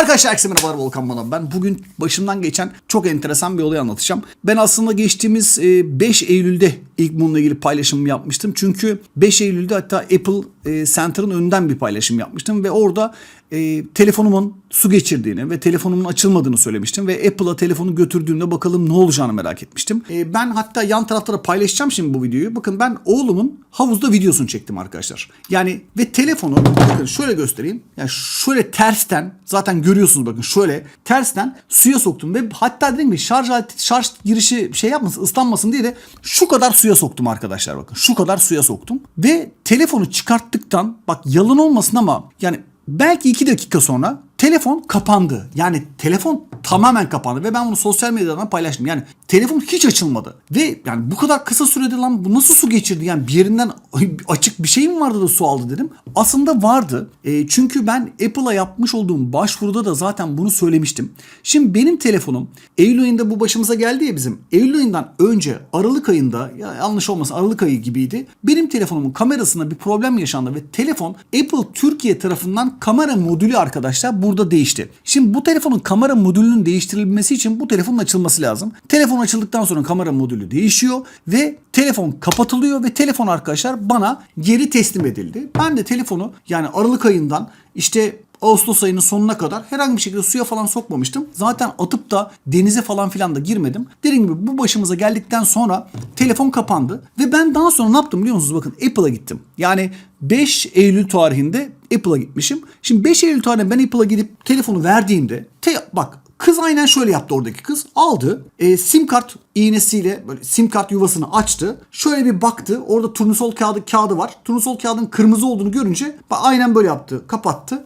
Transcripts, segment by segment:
Arkadaşlar herkese merhabalar Volkan Bana. Ben bugün başımdan geçen çok enteresan bir olay anlatacağım. Ben aslında geçtiğimiz e, 5 Eylül'de ilk bununla ilgili paylaşımımı yapmıştım. Çünkü 5 Eylül'de hatta Apple e, Center'ın önünden bir paylaşım yapmıştım. Ve orada e, telefonumun su geçirdiğini ve telefonumun açılmadığını söylemiştim. Ve Apple'a telefonu götürdüğümde bakalım ne olacağını merak etmiştim. E, ben hatta yan tarafta da paylaşacağım şimdi bu videoyu. Bakın ben oğlumun havuzda videosunu çektim arkadaşlar. Yani ve telefonu bakın şöyle göstereyim. Yani şöyle tersten zaten görüyorsunuz bakın şöyle tersten suya soktum ve hatta dedim ki şarj şarj girişi şey yapmasın ıslanmasın diye de şu kadar suya soktum arkadaşlar bakın. Şu kadar suya soktum ve telefonu çıkarttıktan bak yalan olmasın ama yani belki iki dakika sonra telefon kapandı. Yani telefon tamamen kapandı ve ben bunu sosyal medyadan paylaştım. Yani telefon hiç açılmadı. Ve yani bu kadar kısa sürede lan bu nasıl su geçirdi? Yani bir yerinden açık bir şey mi vardı da su aldı dedim. Aslında vardı. E, çünkü ben Apple'a yapmış olduğum başvuruda da zaten bunu söylemiştim. Şimdi benim telefonum Eylül ayında bu başımıza geldi ya bizim. Eylül ayından önce Aralık ayında ya yanlış olmasın Aralık ayı gibiydi. Benim telefonumun kamerasında bir problem yaşandı ve telefon Apple Türkiye tarafından kamera modülü arkadaşlar burada değişti. Şimdi bu telefonun kamera modülünün değiştirilmesi için bu telefonun açılması lazım. Telefon açıldıktan sonra kamera modülü değişiyor ve telefon kapatılıyor ve telefon arkadaşlar bana geri teslim edildi. Ben de telefonu yani Aralık ayından işte Ağustos ayının sonuna kadar herhangi bir şekilde suya falan sokmamıştım. Zaten atıp da denize falan filan da girmedim. Dediğim gibi bu başımıza geldikten sonra telefon kapandı. Ve ben daha sonra ne yaptım biliyor musunuz? Bakın Apple'a gittim. Yani 5 Eylül tarihinde Apple'a gitmişim. Şimdi 5 Eylül tarihinde ben Apple'a gidip telefonu verdiğimde te, bak Kız aynen şöyle yaptı oradaki kız. Aldı e, sim kart iğnesiyle böyle sim kart yuvasını açtı. Şöyle bir baktı. Orada turnusol kağıdı kağıdı var. Turnusol kağıdın kırmızı olduğunu görünce aynen böyle yaptı. Kapattı.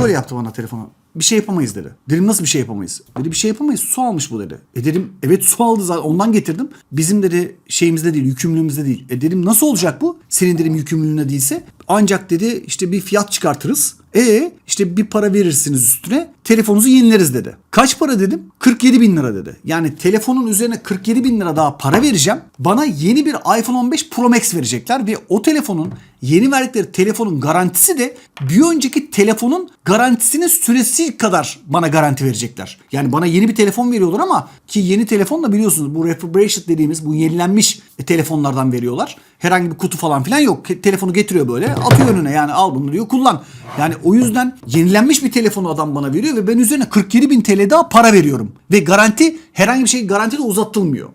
Böyle yaptı bana telefonu. Bir şey yapamayız dedi. Dedim nasıl bir şey yapamayız? Dedi bir şey yapamayız. Su almış bu dedi. E dedim evet su aldı zaten ondan getirdim. Bizim dedi şeyimizde değil yükümlülüğümüzde değil. E dedim nasıl olacak bu? Senin dedim yükümlülüğüne değilse. Ancak dedi işte bir fiyat çıkartırız. E işte bir para verirsiniz üstüne telefonunuzu yenileriz dedi. Kaç para dedim? 47 bin lira dedi. Yani telefonun üzerine 47 bin lira daha para vereceğim. Bana yeni bir iPhone 15 Pro Max verecekler ve o telefonun yeni verdikleri telefonun garantisi de bir önceki telefonun garantisinin süresi kadar bana garanti verecekler. Yani bana yeni bir telefon veriyorlar ama ki yeni telefon da biliyorsunuz bu refurbished dediğimiz bu yenilenmiş telefonlardan veriyorlar. Herhangi bir kutu falan filan yok. Telefonu getiriyor böyle atıyor önüne yani al bunu diyor kullan. Yani o yüzden yenilenmiş bir telefonu adam bana veriyor ve ben üzerine 47 bin TL daha para veriyorum. Ve garanti herhangi bir şey garantide uzattılmıyor.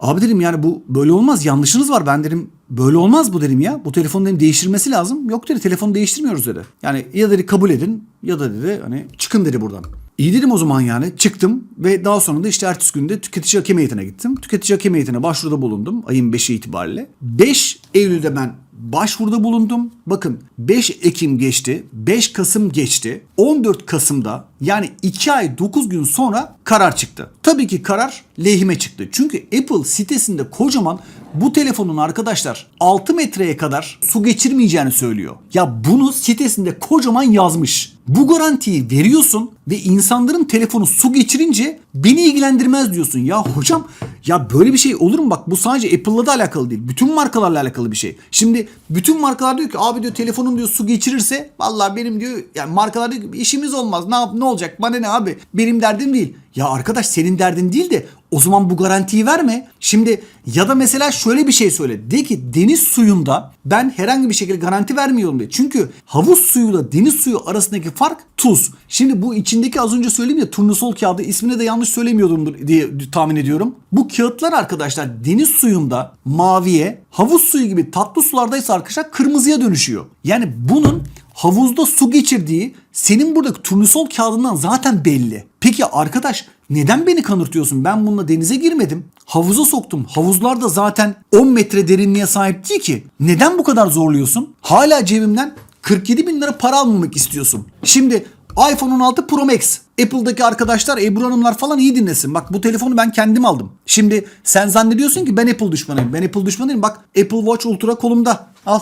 Abi dedim yani bu böyle olmaz yanlışınız var ben dedim böyle olmaz bu dedim ya. Bu telefonu dedim değiştirmesi lazım. Yok dedi telefonu değiştirmiyoruz dedi. Yani ya dedi kabul edin ya da dedi hani çıkın dedi buradan. İyi dedim o zaman yani çıktım ve daha sonra da işte ertesi günde tüketici hakem heyetine gittim. Tüketici hakem heyetine başvuruda bulundum ayın 5'i itibariyle. 5 Eylül'de ben başvuruda bulundum. Bakın 5 Ekim geçti, 5 Kasım geçti. 14 Kasım'da yani 2 ay 9 gün sonra karar çıktı. Tabii ki karar lehime çıktı. Çünkü Apple sitesinde kocaman bu telefonun arkadaşlar 6 metreye kadar su geçirmeyeceğini söylüyor. Ya bunu sitesinde kocaman yazmış. Bu garantiyi veriyorsun ve insanların telefonu su geçirince beni ilgilendirmez diyorsun. Ya hocam ya böyle bir şey olur mu? Bak bu sadece Apple'la da alakalı değil. Bütün markalarla alakalı bir şey. Şimdi bütün markalar diyor ki abi diyor telefonun diyor su geçirirse vallahi benim diyor yani markalar diyor ki işimiz olmaz. Ne yap ne olacak? Bana ne abi? Benim derdim değil. Ya arkadaş senin derdin değil de o zaman bu garantiyi verme. Şimdi ya da mesela şöyle bir şey söyle. De ki deniz suyunda ben herhangi bir şekilde garanti vermiyorum de. Çünkü havuz suyuyla deniz suyu arasındaki fark tuz. Şimdi bu içindeki az önce söyleyeyim ya turnusol kağıdı ismini de yanlış söylemiyordumdur diye tahmin ediyorum. Bu kağıtlar arkadaşlar deniz suyunda maviye, havuz suyu gibi tatlı sulardaysa arkadaşlar kırmızıya dönüşüyor. Yani bunun havuzda su geçirdiği senin buradaki turnusol kağıdından zaten belli. Peki arkadaş neden beni kanırtıyorsun? Ben bununla denize girmedim. Havuza soktum. Havuzlar da zaten 10 metre derinliğe sahip değil ki. Neden bu kadar zorluyorsun? Hala cebimden 47 bin lira para almamak istiyorsun. Şimdi iPhone 16 Pro Max. Apple'daki arkadaşlar Ebru Hanımlar falan iyi dinlesin. Bak bu telefonu ben kendim aldım. Şimdi sen zannediyorsun ki ben Apple düşmanıyım. Ben Apple düşmanıyım. Bak Apple Watch Ultra kolumda. Al.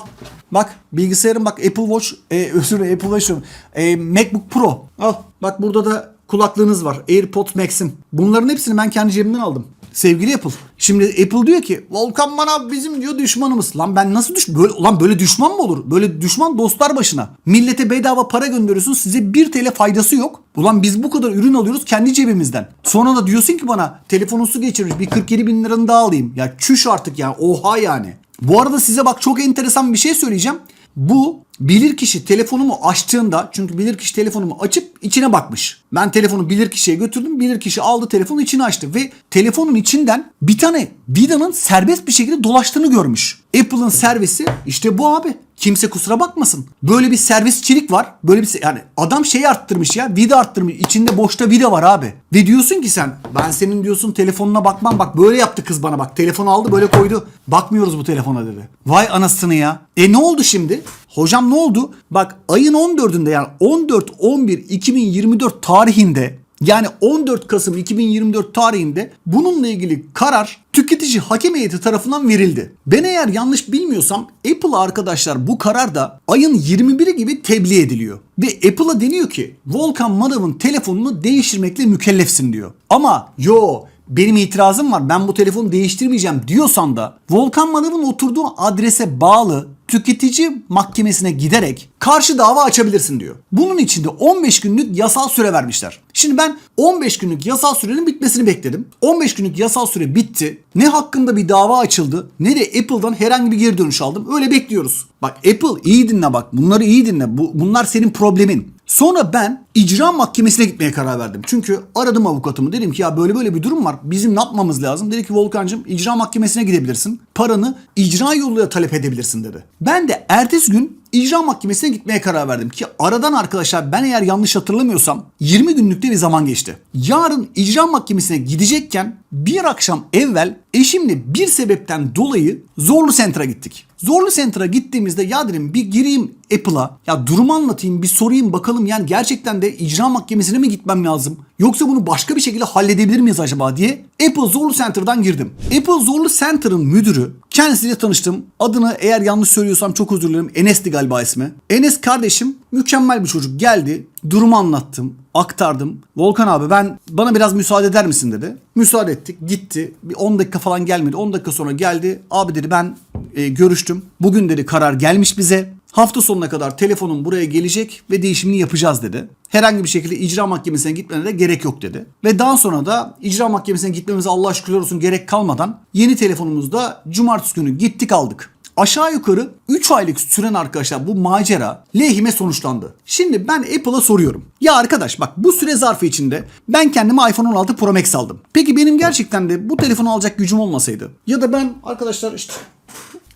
Bak bilgisayarım bak Apple Watch e, özür dilerim Apple Watch diyorum. e, MacBook Pro. Al. Bak burada da kulaklığınız var. AirPods Max'in. Bunların hepsini ben kendi cebimden aldım. Sevgili Apple. Şimdi Apple diyor ki Volkan bana bizim diyor düşmanımız. Lan ben nasıl düş böyle ulan böyle düşman mı olur? Böyle düşman dostlar başına. Millete bedava para gönderiyorsun size 1 TL faydası yok. Ulan biz bu kadar ürün alıyoruz kendi cebimizden. Sonra da diyorsun ki bana telefonun su geçirmiş bir 47 bin liranı daha alayım. Ya çüş artık ya oha yani. Bu arada size bak çok enteresan bir şey söyleyeceğim. Bu bilirkişi telefonumu açtığında çünkü bilirkişi telefonumu açıp içine bakmış. Ben telefonu bilirkişiye götürdüm. Bilirkişi aldı telefonu içine açtı ve telefonun içinden bir tane vidanın serbest bir şekilde dolaştığını görmüş. Apple'ın servisi işte bu abi. Kimse kusura bakmasın. Böyle bir servisçilik var. Böyle bir yani adam şeyi arttırmış ya. Vida arttırmış. İçinde boşta vida var abi. Ve diyorsun ki sen ben senin diyorsun telefonuna bakmam. Bak böyle yaptı kız bana bak. Telefonu aldı böyle koydu. Bakmıyoruz bu telefona dedi. Vay anasını ya. E ne oldu şimdi? Hocam ne oldu? Bak ayın 14'ünde yani 14-11-2024 tarihinde yani 14 Kasım 2024 tarihinde bununla ilgili karar tüketici hakem heyeti tarafından verildi. Ben eğer yanlış bilmiyorsam Apple arkadaşlar bu karar da ayın 21'i gibi tebliğ ediliyor. Ve Apple'a deniyor ki Volkan Manav'ın telefonunu değiştirmekle mükellefsin diyor. Ama yo benim itirazım var ben bu telefonu değiştirmeyeceğim diyorsan da Volkan Manav'ın oturduğu adrese bağlı tüketici mahkemesine giderek karşı dava açabilirsin diyor. Bunun için de 15 günlük yasal süre vermişler. Şimdi ben 15 günlük yasal sürenin bitmesini bekledim. 15 günlük yasal süre bitti. Ne hakkında bir dava açıldı ne de Apple'dan herhangi bir geri dönüş aldım. Öyle bekliyoruz. Bak Apple iyi dinle bak. Bunları iyi dinle. Bu, bunlar senin problemin. Sonra ben icra mahkemesine gitmeye karar verdim. Çünkü aradım avukatımı dedim ki ya böyle böyle bir durum var. Bizim ne yapmamız lazım? Dedi ki Volkan'cığım icra mahkemesine gidebilirsin. Paranı icra yoluyla talep edebilirsin dedi. Ben de ertesi gün icra mahkemesine gitmeye karar verdim ki aradan arkadaşlar ben eğer yanlış hatırlamıyorsam 20 günlükte bir zaman geçti. Yarın icra mahkemesine gidecekken bir akşam evvel eşimle bir sebepten dolayı Zorlu Center'a gittik. Zorlu Center'a gittiğimizde ya dedim bir gireyim Apple'a. Ya durumu anlatayım bir sorayım bakalım. Yani gerçekten de icra mahkemesine mi gitmem lazım yoksa bunu başka bir şekilde halledebilir miyiz acaba diye Apple Zorlu Center'dan girdim. Apple Zorlu Center'ın müdürü kendisiyle tanıştım. Adını eğer yanlış söylüyorsam çok özür dilerim. Enes'ti galiba ismi. Enes kardeşim mükemmel bir çocuk geldi. Durumu anlattım, aktardım. Volkan abi ben bana biraz müsaade eder misin dedi. Müsaade ettik. Gitti. Bir 10 dakika falan gelmedi. 10 dakika sonra geldi. Abi dedi ben e, görüştüm. Bugün dedi karar gelmiş bize. Hafta sonuna kadar telefonum buraya gelecek ve değişimini yapacağız dedi. Herhangi bir şekilde icra mahkemesine gitmene de gerek yok dedi. Ve daha sonra da icra mahkemesine gitmemize Allah şükürler olsun gerek kalmadan yeni telefonumuzda cumartesi günü gittik aldık. Aşağı yukarı 3 aylık süren arkadaşlar bu macera lehime sonuçlandı. Şimdi ben Apple'a soruyorum. Ya arkadaş bak bu süre zarfı içinde ben kendime iPhone 16 Pro Max aldım. Peki benim gerçekten de bu telefonu alacak gücüm olmasaydı ya da ben arkadaşlar işte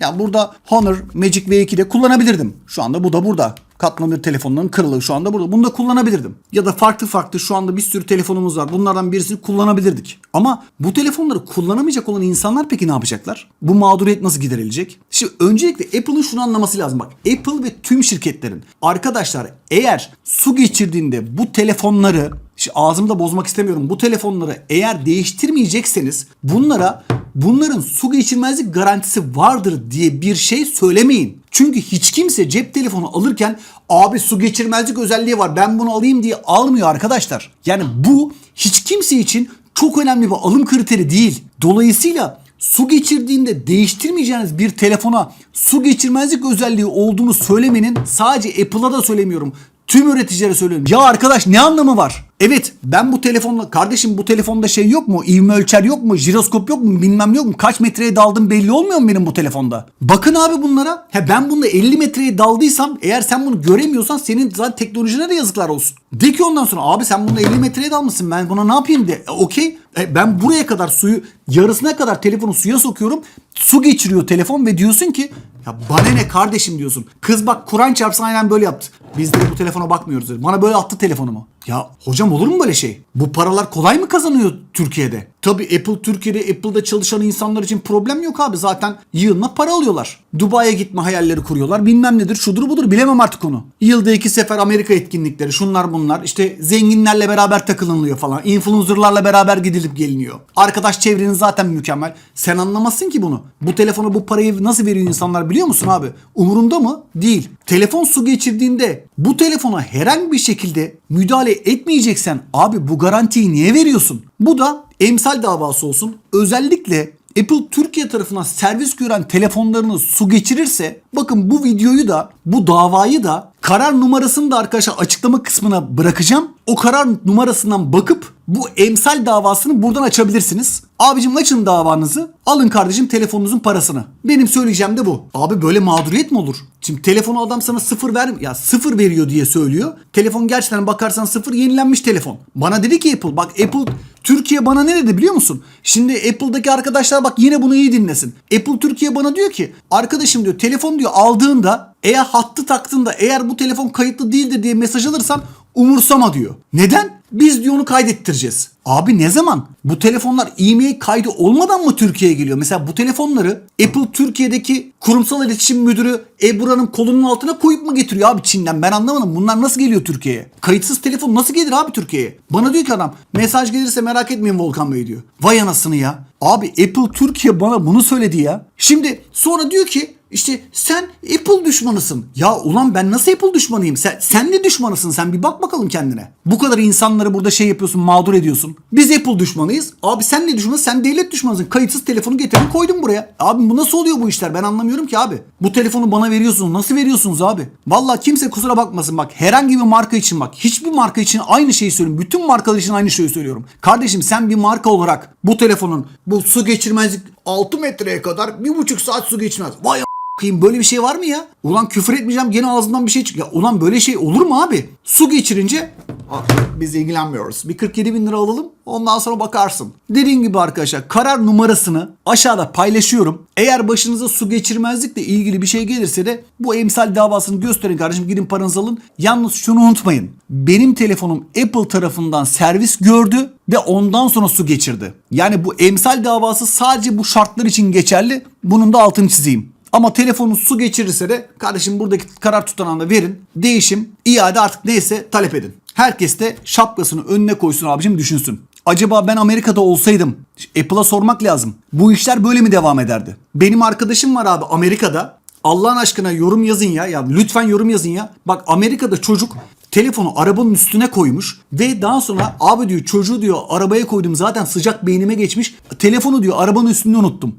ya burada Honor Magic V2'de kullanabilirdim. Şu anda bu da burada. Katlanır telefonların kırılığı şu anda burada. Bunu da kullanabilirdim. Ya da farklı farklı şu anda bir sürü telefonumuz var. Bunlardan birisini kullanabilirdik. Ama bu telefonları kullanamayacak olan insanlar peki ne yapacaklar? Bu mağduriyet nasıl giderilecek? Şimdi öncelikle Apple'ın şunu anlaması lazım. Bak Apple ve tüm şirketlerin arkadaşlar eğer su geçirdiğinde bu telefonları işte ağzımda bozmak istemiyorum. Bu telefonları eğer değiştirmeyecekseniz bunlara bunların su geçirmezlik garantisi vardır diye bir şey söylemeyin. Çünkü hiç kimse cep telefonu alırken abi su geçirmezlik özelliği var ben bunu alayım diye almıyor arkadaşlar. Yani bu hiç kimse için çok önemli bir alım kriteri değil. Dolayısıyla su geçirdiğinde değiştirmeyeceğiniz bir telefona su geçirmezlik özelliği olduğunu söylemenin sadece Apple'a da söylemiyorum. Tüm üreticilere söylüyorum. Ya arkadaş ne anlamı var? Evet ben bu telefonla kardeşim bu telefonda şey yok mu? İvme ölçer yok mu? Jiroskop yok mu? Bilmem yok mu? Kaç metreye daldım belli olmuyor mu benim bu telefonda? Bakın abi bunlara. He ben bunda 50 metreye daldıysam eğer sen bunu göremiyorsan senin zaten teknolojine de yazıklar olsun. De ki ondan sonra abi sen bunda 50 metreye dalmışsın ben buna ne yapayım de. E, Okey E, ben buraya kadar suyu yarısına kadar telefonu suya sokuyorum. Su geçiriyor telefon ve diyorsun ki ya bana ne kardeşim diyorsun. Kız bak Kur'an çarpsın aynen böyle yaptı. Biz de bu telefona bakmıyoruz dedi. Bana böyle attı telefonumu. Ya hocam olur mu böyle şey? Bu paralar kolay mı kazanıyor Türkiye'de? Tabii Apple Türkiye'de Apple'da çalışan insanlar için problem yok abi. Zaten yığınla para alıyorlar. Dubai'ye gitme hayalleri kuruyorlar. Bilmem nedir şudur budur bilemem artık onu. Yılda iki sefer Amerika etkinlikleri şunlar bunlar. İşte zenginlerle beraber takılınıyor falan. Influencerlarla beraber gidilip geliniyor. Arkadaş çevrenin zaten mükemmel. Sen anlamazsın ki bunu. Bu telefonu bu parayı nasıl veriyor insanlar biliyor musun abi? Umurunda mı? Değil. Telefon su geçirdiğinde bu telefona herhangi bir şekilde müdahale etmeyeceksen abi bu garantiyi niye veriyorsun? Bu da emsal davası olsun. Özellikle Apple Türkiye tarafından servis gören telefonlarını su geçirirse bakın bu videoyu da bu davayı da karar numarasını da arkadaşlar açıklama kısmına bırakacağım. O karar numarasından bakıp bu emsal davasını buradan açabilirsiniz. Abicim açın davanızı. Alın kardeşim telefonunuzun parasını. Benim söyleyeceğim de bu. Abi böyle mağduriyet mi olur? Şimdi telefonu adam sana sıfır ver ya sıfır veriyor diye söylüyor. Telefon gerçekten bakarsan sıfır yenilenmiş telefon. Bana dedi ki Apple bak Apple Türkiye bana ne dedi biliyor musun? Şimdi Apple'daki arkadaşlar bak yine bunu iyi dinlesin. Apple Türkiye bana diyor ki arkadaşım diyor telefon diyor aldığında eğer hattı taktığında eğer bu telefon kayıtlı değildir diye mesaj alırsan umursama diyor. Neden? Biz diyor onu kaydettireceğiz. Abi ne zaman? Bu telefonlar e-mail kaydı olmadan mı Türkiye'ye geliyor? Mesela bu telefonları Apple Türkiye'deki kurumsal iletişim müdürü Ebra'nın kolunun altına koyup mu getiriyor abi Çin'den? Ben anlamadım. Bunlar nasıl geliyor Türkiye'ye? Kayıtsız telefon nasıl gelir abi Türkiye'ye? Bana diyor ki adam mesaj gelirse merak etmeyin Volkan Bey diyor. Vay anasını ya. Abi Apple Türkiye bana bunu söyledi ya. Şimdi sonra diyor ki işte sen Apple düşmanısın. Ya ulan ben nasıl Apple düşmanıyım? Sen, sen ne düşmanısın? Sen bir bak bakalım kendine. Bu kadar insanları burada şey yapıyorsun, mağdur ediyorsun. Biz Apple düşmanıyız. Abi sen ne düşmanısın? Sen devlet düşmanısın. Kayıtsız telefonu getirdin koydun buraya. Abi bu nasıl oluyor bu işler? Ben anlamıyorum ki abi. Bu telefonu bana veriyorsunuz. Nasıl veriyorsunuz abi? Vallahi kimse kusura bakmasın bak. Herhangi bir marka için bak. Hiçbir marka için aynı şeyi söylüyorum. Bütün markalar için aynı şeyi söylüyorum. Kardeşim sen bir marka olarak bu telefonun bu su geçirmezlik 6 metreye kadar 1,5 saat su geçmez. Vay Kıyım böyle bir şey var mı ya? Ulan küfür etmeyeceğim gene ağzımdan bir şey çıkıyor. Ya ulan böyle şey olur mu abi? Su geçirince "Aa, biz ilgilenmiyoruz. Bir 47 bin lira alalım ondan sonra bakarsın. Dediğim gibi arkadaşlar karar numarasını aşağıda paylaşıyorum. Eğer başınıza su geçirmezlikle ilgili bir şey gelirse de bu emsal davasını gösterin kardeşim gidin paranızı alın. Yalnız şunu unutmayın. Benim telefonum Apple tarafından servis gördü ve ondan sonra su geçirdi. Yani bu emsal davası sadece bu şartlar için geçerli. Bunun da altını çizeyim. Ama telefonu su geçirirse de kardeşim buradaki karar tutanağını verin. Değişim, iade artık neyse talep edin. Herkes de şapkasını önüne koysun abicim düşünsün. Acaba ben Amerika'da olsaydım Apple'a sormak lazım. Bu işler böyle mi devam ederdi? Benim arkadaşım var abi Amerika'da. Allah'ın aşkına yorum yazın ya. Ya lütfen yorum yazın ya. Bak Amerika'da çocuk telefonu arabanın üstüne koymuş ve daha sonra abi diyor çocuğu diyor arabaya koydum zaten sıcak beynime geçmiş. Telefonu diyor arabanın üstünde unuttum.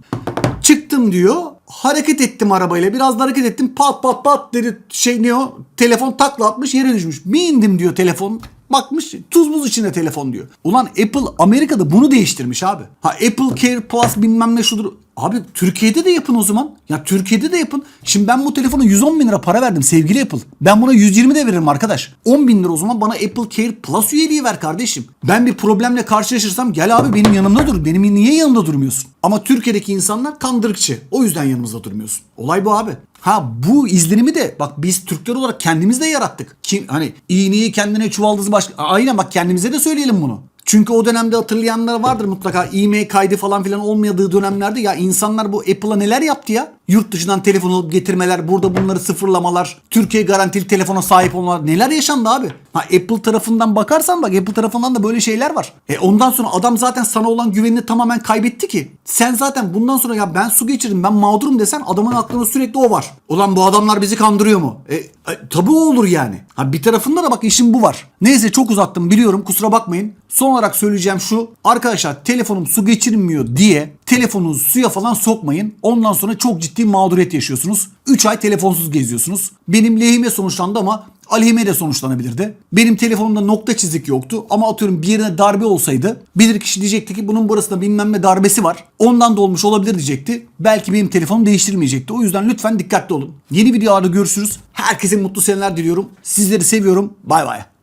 Çıktım diyor. Hareket ettim arabayla. Biraz da hareket ettim. Pat pat pat dedi şey ne o? Telefon takla atmış yere düşmüş. Bir indim diyor telefon. Bakmış tuz buz içinde telefon diyor. Ulan Apple Amerika'da bunu değiştirmiş abi. Ha Apple Care Plus bilmem ne şudur. Abi Türkiye'de de yapın o zaman. Ya Türkiye'de de yapın. Şimdi ben bu telefona 110 bin lira para verdim sevgili Apple. Ben buna 120 de veririm arkadaş. 10 bin lira o zaman bana Apple Care Plus üyeliği ver kardeşim. Ben bir problemle karşılaşırsam gel abi benim yanımda dur. Benim niye yanımda durmuyorsun? Ama Türkiye'deki insanlar kandırıkçı. O yüzden yanımızda durmuyorsun. Olay bu abi. Ha bu izlenimi de bak biz Türkler olarak kendimiz de yarattık. Kim hani iğneyi kendine çuvaldızı başka aynen bak kendimize de söyleyelim bunu. Çünkü o dönemde hatırlayanlar vardır mutlaka e-mail kaydı falan filan olmadığı dönemlerde ya insanlar bu Apple'a neler yaptı ya? Yurt dışından telefon alıp getirmeler, burada bunları sıfırlamalar, Türkiye garantili telefona sahip olmalar neler yaşandı abi? Ha Apple tarafından bakarsan bak Apple tarafından da böyle şeyler var. E ondan sonra adam zaten sana olan güvenini tamamen kaybetti ki. Sen zaten bundan sonra ya ben su geçirdim ben mağdurum desen adamın aklında sürekli o var. Ulan bu adamlar bizi kandırıyor mu? E, e tabii o olur yani. Ha bir tarafında da bak işin bu var. Neyse çok uzattım biliyorum kusura bakmayın. Son olarak söyleyeceğim şu. Arkadaşlar telefonum su geçirmiyor diye telefonunuzu suya falan sokmayın. Ondan sonra çok ciddi mağduriyet yaşıyorsunuz. 3 ay telefonsuz geziyorsunuz. Benim lehime sonuçlandı ama aleyhime de sonuçlanabilirdi. Benim telefonumda nokta çizik yoktu ama atıyorum bir yerine darbe olsaydı bilir kişi diyecekti ki bunun burasında bilmem ne darbesi var. Ondan da olmuş olabilir diyecekti. Belki benim telefonum değiştirmeyecekti. O yüzden lütfen dikkatli olun. Yeni videolarda görüşürüz. Herkese mutlu seneler diliyorum. Sizleri seviyorum. Bay bay.